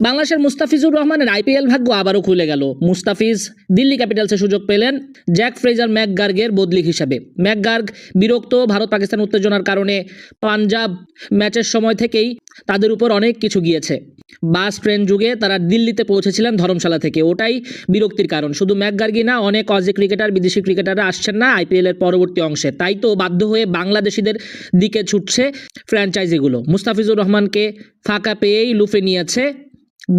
বাংলাদেশের মুস্তাফিজুর রহমানের আইপিএল ভাগ্য আবারও খুলে গেল। মুস্তাফিজ দিল্লি ক্যাপিটালসে সুযোগ পেলেন জ্যাক ফ্রেজার ম্যাকগার্গের বদলি হিসাবে। ম্যাকগার্গ বিরক্ত ভারত পাকিস্তান উত্তেজনার কারণে পাঞ্জাব ম্যাচের সময় থেকেই তাদের উপর অনেক কিছু গিয়েছে। বাস, ট্রেন যুগে তারা দিল্লিতে পৌঁছেছিলেন ধর্মশালা থেকে। ওটাই বিরক্তির কারণ। শুধু ম্যাকগার্গি না, অনেক অজি ক্রিকেটার, বিদেশি ক্রিকেটাররা আসছেন না আইপিএলের পরবর্তী অংশে। তাই তো বাধ্য হয়ে বাংলাদেশিদের দিকে ছুটছে ফ্র্যাঞ্চাইজিগুলো। মুস্তাফিজুর রহমানকে ফাঁকা পেয়েই লুফে নিয়েছে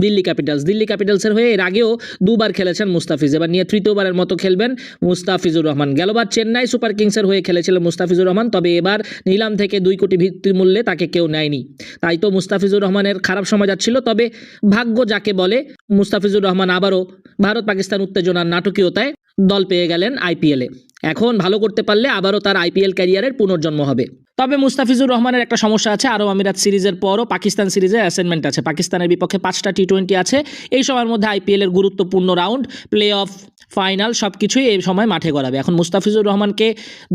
দিল্লি ক্যাপিটালস। দিল্লি ক্যাপিটালসের হয়ে এর আগেও দুবার খেলেছেন মুস্তাফিজ। এবার নিয়ে তৃতীয়বারের মতো খেলবেন মুস্তাফিজুর রহমান। গেলবার চেন্নাই সুপার কিংসের হয়ে খেলেছিলেন মুস্তাফিজুর রহমান, তবে এবার নিলাম থেকে দুই কোটি ভিত্তি মূল্যে তাকে কেউ নেয়নি। তাই তো মুস্তাফিজুর রহমানের খারাপ সময় যাচ্ছিল, তবে ভাগ্য যাকে বলে, মুস্তাফিজুর রহমান আবারও ভারত পাকিস্তান উত্তেজনার নাটকীয়তায় দল পেয়ে গেলেন আইপিএলে। এখন ভালো করতে পারলে আবারও তার আইপিএল ক্যারিয়ারের পুনর্জন্ম হবে। তবে মুস্তাফিজুর রহমানের একটা সমস্যা আছে, আরব আমিরাত সিরিজের পরও পাকিস্তান সিরিজে অ্যাসাইনমেন্ট আছে। পাকিস্তানের বিপক্ষে পাঁচটা টি টোয়েন্টি আছে। এই সময়ের মধ্যে আইপিএলের গুরুত্বপূর্ণ রাউন্ড প্লে অফ ফাইনাল সব কিছুই এই সময় মাঠে গড়াবে। এখন মুস্তাফিজুর রহমানকে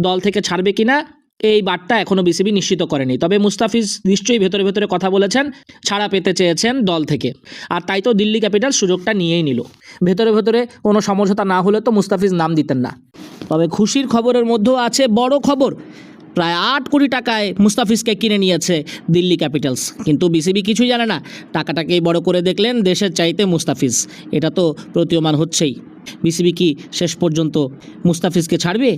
দল থেকে ছাড়বে কিনা, এই বার্তা এখনও বিসিবি নিশ্চিত করেনি। তবে মুস্তাফিজ নিশ্চয়ই ভেতরে ভেতরে কথা বলেছেন, ছাড়া পেতে চেয়েছেন দল থেকে। আর তাই তো দিল্লি ক্যাপিটাল সুযোগটা নিয়েই নিল। ভেতরে ভেতরে কোনো সমঝোতা না হলে তো মুস্তাফিজ নাম দিতেন না। তবে খুশির খবরের মধ্যেও আছে বড় খবর। প্রায় আট কোটি টাকায় মুস্তাফিজকে কিনে নিয়েছে দিল্লি ক্যাপিটালস। কিন্তু বিসিবি কিছুই জানে না। টাকাটাকেই বড় করে দেখলেন দেশের চাইতে মুস্তাফিজ। এটা তো প্রতীয়মান হচ্ছেই। বিসিবি কি শেষ পর্যন্ত মুস্তাফিজকে ছাড়বে?